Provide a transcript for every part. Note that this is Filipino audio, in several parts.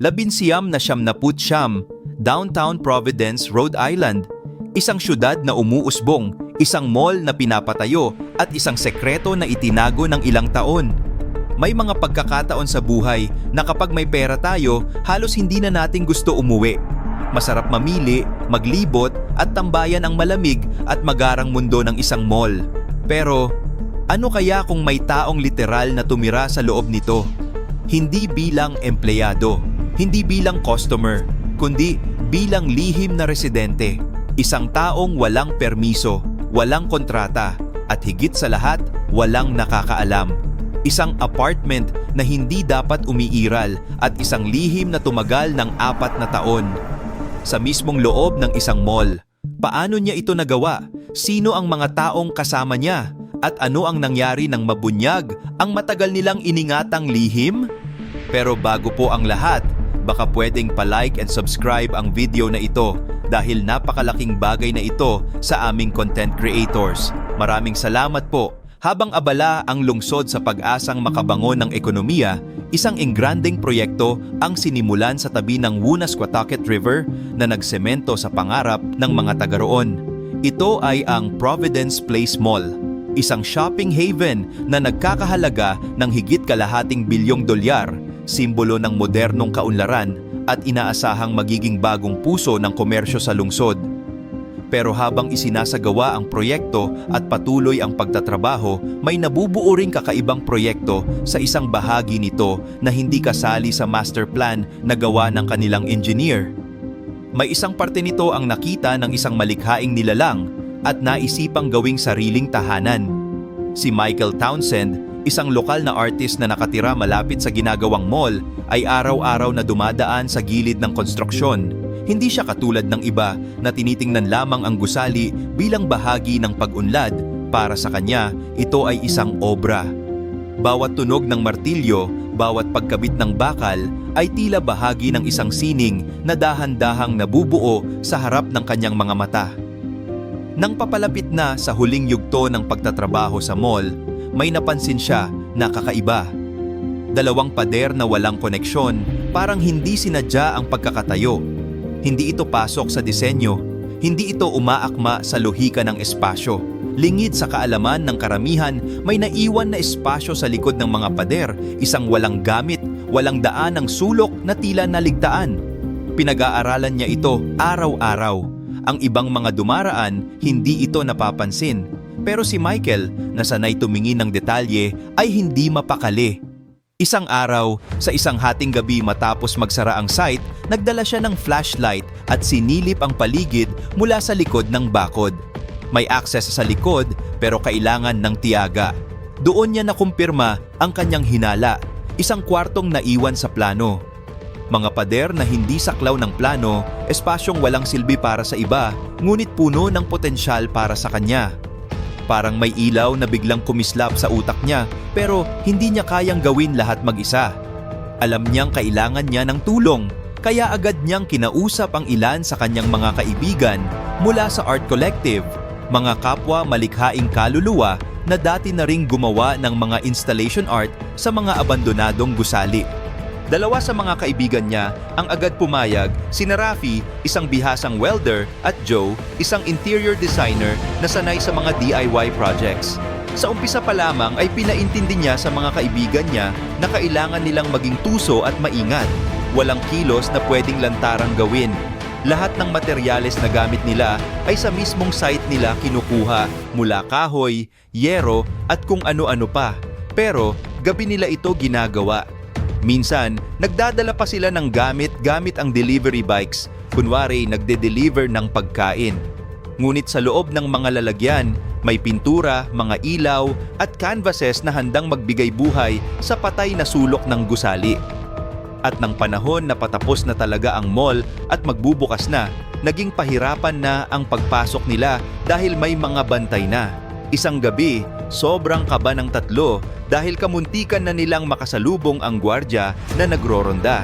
Labinsiyam na siyamnaput siyam, Downtown Providence, Rhode Island. Isang syudad na umuusbong, isang mall na pinapatayo at isang sekreto na itinago ng ilang taon. May mga pagkakataon sa buhay na kapag may pera tayo, halos hindi na nating gusto umuwi. Masarap mamili, maglibot at tambayan ang malamig at magarang mundo ng isang mall. Pero ano kaya kung may taong literal na tumira sa loob nito? Hindi bilang empleyado, hindi bilang customer, kundi bilang lihim na residente. Isang taong walang permiso, walang kontrata, at higit sa lahat, walang nakakaalam. Isang apartment na hindi dapat umiiral at isang lihim na tumagal ng apat na taon. Sa mismong loob ng isang mall. Paano niya ito nagawa? Sino ang mga taong kasama niya? At ano ang nangyari ng mabunyag ang matagal nilang iningatang lihim? Pero bago po ang lahat, baka pwedeng palike and subscribe ang video na ito dahil napakalaking bagay na ito sa aming content creators. Maraming salamat po. Habang abala ang lungsod sa pag-asang makabangon ng ekonomiya, isang engranding proyekto ang sinimulan sa tabi ng Woonasquatucket River na nagsemento sa pangarap ng mga taga roon. Ito ay ang Providence Place Mall, isang shopping haven na nagkakahalaga ng higit kalahating bilyong dolyar, simbolo ng modernong kaunlaran at inaasahang magiging bagong puso ng komersyo sa lungsod. Pero habang isinasagawa ang proyekto at patuloy ang pagtatrabaho, may nabubuo ring kakaibang proyekto sa isang bahagi nito na hindi kasali sa master plan na gawa ng kanilang engineer. May isang parte nito ang nakita ng isang malikhaing nilalang at naisipang gawing sariling tahanan. Si Michael Townsend, isang lokal na artist na nakatira malapit sa ginagawang mall, ay araw-araw na dumadaan sa gilid ng konstruksyon. Hindi siya katulad ng iba na tinitingnan lamang ang gusali bilang bahagi ng pag-unlad. Para sa kanya, ito ay isang obra. Bawat tunog ng martilyo, bawat pagkabit ng bakal ay tila bahagi ng isang sining na dahan-dahang nabubuo sa harap ng kanyang mga mata. Nang papalapit na sa huling yugto ng pagtatrabaho sa mall, may napansin siya na kakaiba. Dalawang pader na walang koneksyon, parang hindi sinadya ang pagkakatayo. Hindi ito pasok sa disenyo, hindi ito umaakma sa lohika ng espasyo. Lingid sa kaalaman ng karamihan, may naiwan na espasyo sa likod ng mga pader, isang walang gamit, walang daan ng sulok na tila naligtaan. Pinag-aaralan niya ito araw-araw. Ang ibang mga dumaraan, hindi ito napapansin. Pero si Michael, na sanay tumingin ng detalye, ay hindi mapakali. Isang araw, sa isang hating gabi matapos magsara ang site, nagdala siya ng flashlight at sinilip ang paligid mula sa likod ng bakod. May access sa likod pero kailangan ng tiyaga. Doon niya nakumpirma ang kanyang hinala, isang kwartong naiwan sa plano. Mga pader na hindi saklaw ng plano, espasyong walang silbi para sa iba, ngunit puno ng potensyal para sa kanya. Parang may ilaw na biglang kumislap sa utak niya pero hindi niya kayang gawin lahat mag-isa. Alam niyang kailangan niya ng tulong kaya agad niyang kinausap ang ilan sa kanyang mga kaibigan mula sa Art Collective, mga kapwa malikhaing kaluluwa na dati na ring gumawa ng mga installation art sa mga abandonadong gusali. Dalawa sa mga kaibigan niya ang agad pumayag, sina Rafi, isang bihasang welder, at Joe, isang interior designer na sanay sa mga DIY projects. Sa umpisa pa lamang ay pinaintindi niya sa mga kaibigan niya na kailangan nilang maging tuso at maingat. Walang kilos na pwedeng lantarang gawin. Lahat ng materyales na gamit nila ay sa mismong site nila kinukuha mula kahoy, yero at kung ano-ano pa. Pero gabi nila ito ginagawa Minsan, nagdadala pa sila ng gamit gamit ang delivery bikes, kunwari nagde-deliver ng pagkain. Ngunit sa loob ng mga lalagyan, may pintura, mga ilaw at canvases na handang magbigay buhay sa patay na sulok ng gusali. At ng panahon na patapos na talaga ang mall at magbubukas na, naging pahirapan na ang pagpasok nila dahil may mga bantay na. Isang gabi, sobrang kaba ng tatlo dahil kamuntikan na nilang makasalubong ang gwardya na nagroronda.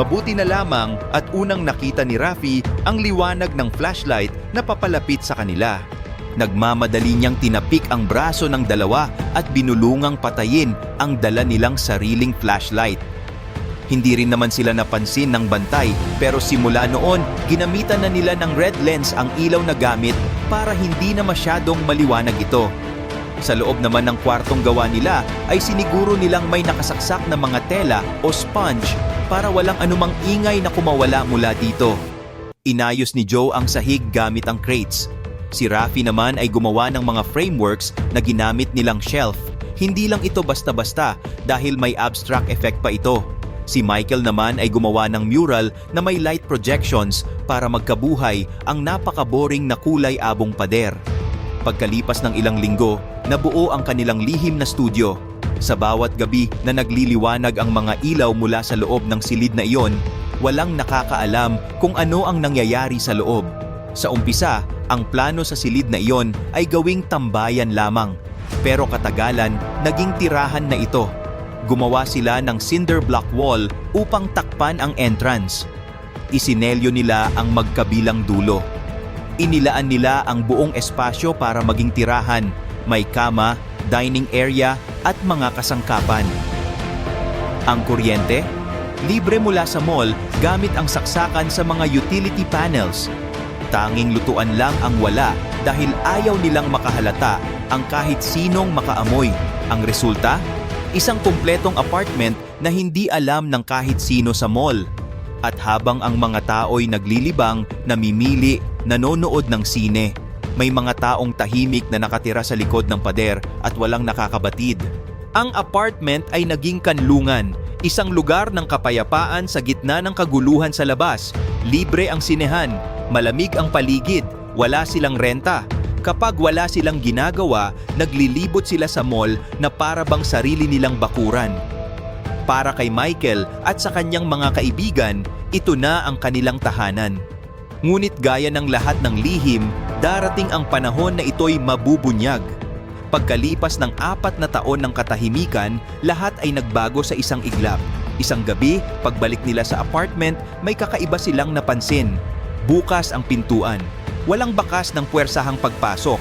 Mabuti na lamang at unang nakita ni Rafi ang liwanag ng flashlight na papalapit sa kanila. Nagmamadali niyang tinapik ang braso ng dalawa at binulungang patayin ang dala nilang sariling flashlight. Hindi rin naman sila napansin ng bantay pero simula noon, ginamitan na nila ng red lens ang ilaw na gamit para hindi na masyadong maliwanag ito. Sa loob naman ng kwartong gawa nila ay siniguro nilang may nakasaksak na mga tela o sponge para walang anumang ingay na kumawala mula dito. Inayos ni Joe ang sahig gamit ang crates. Si Rafi naman ay gumawa ng mga frameworks na ginamit nilang shelf. Hindi lang ito basta-basta dahil may abstract effect pa ito. Si Michael naman ay gumawa ng mural na may light projections para magkabuhay ang napaka-boring na kulay abong pader. Pagkalipas ng ilang linggo, nabuo ang kanilang lihim na studio. Sa bawat gabi na nagliliwanag ang mga ilaw mula sa loob ng silid na iyon, walang nakakaalam kung ano ang nangyayari sa loob. Sa umpisa, ang plano sa silid na iyon ay gawing tambayan lamang. Pero katagalan, naging tirahan na ito. Gumawa sila ng cinder block wall upang takpan ang entrance. Isinelyo nila ang magkabilang dulo. Inilaan nila ang buong espasyo para maging tirahan, may kama, dining area at mga kasangkapan. Ang kuryente? Libre mula sa mall gamit ang saksakan sa mga utility panels. Tanging lutuan lang ang wala dahil ayaw nilang makahalata ang kahit sinong makaamoy. Ang resulta? Isang kumpletong apartment na hindi alam ng kahit sino sa mall. At habang ang mga tao'y naglilibang, namimili, nanonood ng sine, may mga taong tahimik na nakatira sa likod ng pader at walang nakakabatid. Ang apartment ay naging kanlungan, isang lugar ng kapayapaan sa gitna ng kaguluhan sa labas. Libre ang sinehan, malamig ang paligid, wala silang renta. Kapag wala silang ginagawa, naglilibot sila sa mall na para bang sarili nilang bakuran. Para kay Michael at sa kanyang mga kaibigan, ito na ang kanilang tahanan. Ngunit gaya ng lahat ng lihim, darating ang panahon na ito'y mabubunyag. Pagkalipas ng apat na taon ng katahimikan, lahat ay nagbago sa isang iglap. Isang gabi, pagbalik nila sa apartment, may kakaiba silang napansin. Bukas ang pintuan. Walang bakas ng puwersahang pagpasok.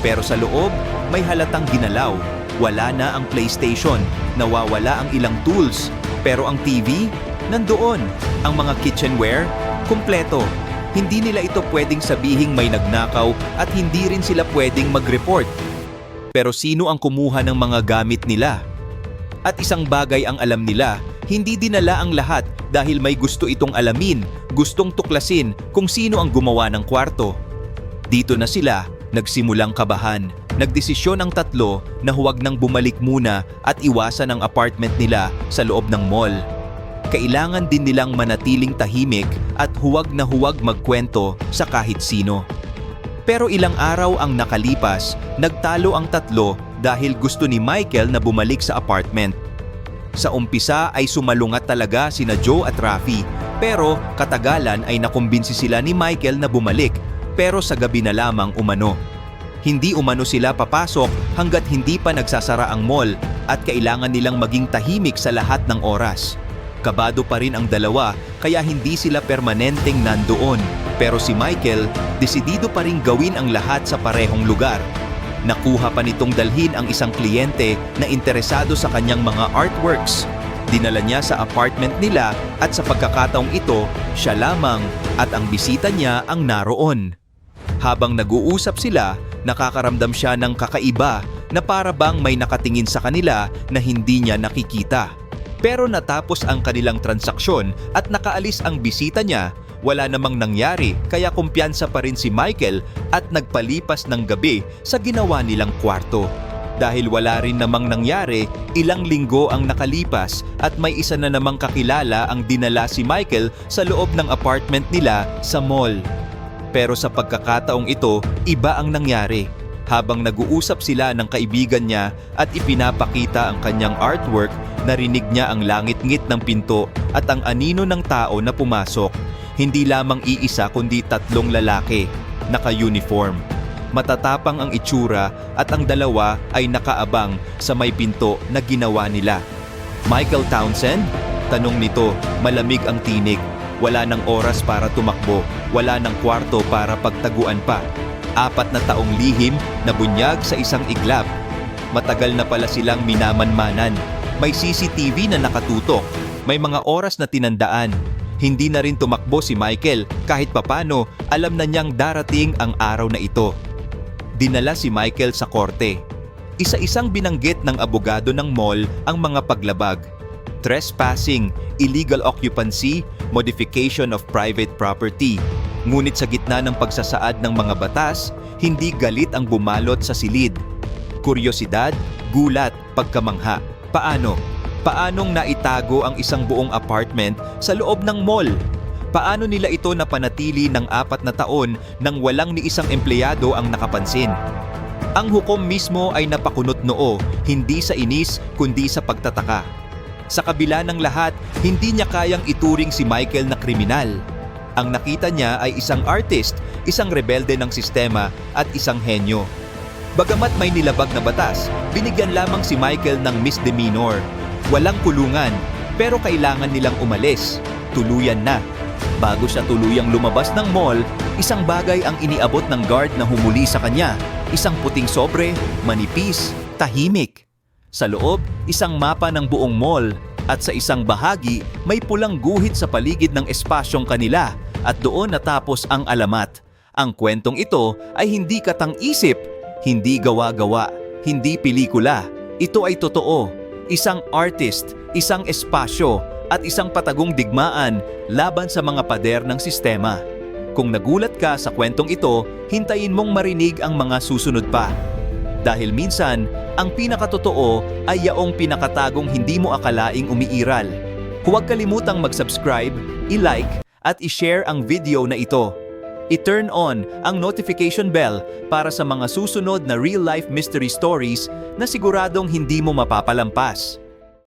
Pero sa loob, may halatang ginalaw. Wala na ang PlayStation, nawawala ang ilang tools. Pero ang TV, nandoon. Ang mga kitchenware, kumpleto. Hindi nila ito pwedeng sabihing may nagnakaw at hindi rin sila pwedeng mag-report. Pero sino ang kumuha ng mga gamit nila? At isang bagay ang alam nila, hindi dinala ang lahat dahil may gusto itong alamin, gustong tuklasin kung sino ang gumawa ng kwarto. Dito na sila, nagsimulang kabahan. Nagdesisyon ang tatlo na huwag nang bumalik muna at iwasan ang apartment nila sa loob ng mall. Kailangan din nilang manatiling tahimik at huwag na huwag magkwento sa kahit sino. Pero ilang araw ang nakalipas, nagtalo ang tatlo dahil gusto ni Michael na bumalik sa apartment. Sa umpisa ay sumalungat talaga sina Joe at Rafi, pero katagalan ay nakumbinsi sila ni Michael na bumalik, pero sa gabi na lamang umano. Hindi umano sila papasok hanggat hindi pa nagsasara ang mall at kailangan nilang maging tahimik sa lahat ng oras. Kabado pa rin ang dalawa kaya hindi sila permanenteng nandoon. Pero si Michael, desidido pa rin gawin ang lahat sa parehong lugar. Nakuha pa nitong dalhin ang isang kliyente na interesado sa kanyang mga artworks. Dinala niya sa apartment nila at sa pagkakataong ito, siya lamang at ang bisita niya ang naroon. Habang nag-uusap sila, nakakaramdam siya ng kakaiba na para bang may nakatingin sa kanila na hindi niya nakikita. Pero natapos ang kanilang transaksyon at nakaalis ang bisita niya, wala namang nangyari kaya kumpiyansa pa rin si Michael at nagpalipas ng gabi sa ginawa nilang kwarto. Dahil wala rin namang nangyari, ilang linggo ang nakalipas at may isa na namang kakilala ang dinala si Michael sa loob ng apartment nila sa mall. Pero sa pagkakataong ito, iba ang nangyari. Habang nag-uusap sila ng kaibigan niya at ipinapakita ang kanyang artwork, narinig niya ang langit-ngit ng pinto at ang anino ng tao na pumasok. Hindi lamang iisa kundi tatlong lalaki, naka-uniform. Matatapang ang itsura at ang dalawa ay nakaabang sa may pinto na ginawa nila. Michael Townsend? Tanong nito, malamig ang tinig. Wala ng oras para tumakbo, wala ng kwarto para pagtaguan pa. Apat na taong lihim na bunyag sa isang iglap. Matagal na pala silang minamanmanan. May CCTV na nakatutok. May mga oras na tinandaan. Hindi na rin tumakbo si Michael kahit papano alam na niyang darating ang araw na ito. Dinala si Michael sa korte. Isa-isang binanggit ng abogado ng mall ang mga paglabag. Trespassing, illegal occupancy, modification of private property. Ngunit sa gitna ng pagsasaad ng mga batas, hindi galit ang bumalot sa silid. Kuryosidad, gulat, pagkamangha. Paano? Paanong naitago ang isang buong apartment sa loob ng mall? Paano nila ito napanatili ng apat na taon nang walang ni isang empleyado ang nakapansin? Ang hukom mismo ay napakunot noo, hindi sa inis kundi sa pagtataka. Sa kabila ng lahat, hindi niya kayang ituring si Michael na kriminal. Ang nakita niya ay isang artist, isang rebelde ng sistema at isang henyo. Bagamat may nilabag na batas, binigyan lamang si Michael ng misdemeanor. Walang kulungan, pero kailangan nilang umalis. Tuluyan na. Bago siya tuluyang lumabas ng mall, isang bagay ang iniabot ng guard na humuli sa kanya. Isang puting sobre, manipis, tahimik. Sa loob, isang mapa ng buong mall at sa isang bahagi may pulang guhit sa paligid ng espasyong kanila at doon natapos ang alamat. Ang kwentong ito ay hindi katang-isip, hindi gawa-gawa, hindi pelikula. Ito ay totoo. Isang artist, isang espasyo at isang patagong digmaan laban sa mga pader ng sistema. Kung nagulat ka sa kwentong ito, hintayin mong marinig ang mga susunod pa. Dahil minsan, ang pinakatotoo ay yaong pinakatagong hindi mo akalaing umiiral. Huwag kalimutang mag-subscribe, i-like, at i-share ang video na ito. I-turn on ang notification bell para sa mga susunod na real-life mystery stories na siguradong hindi mo mapapalampas.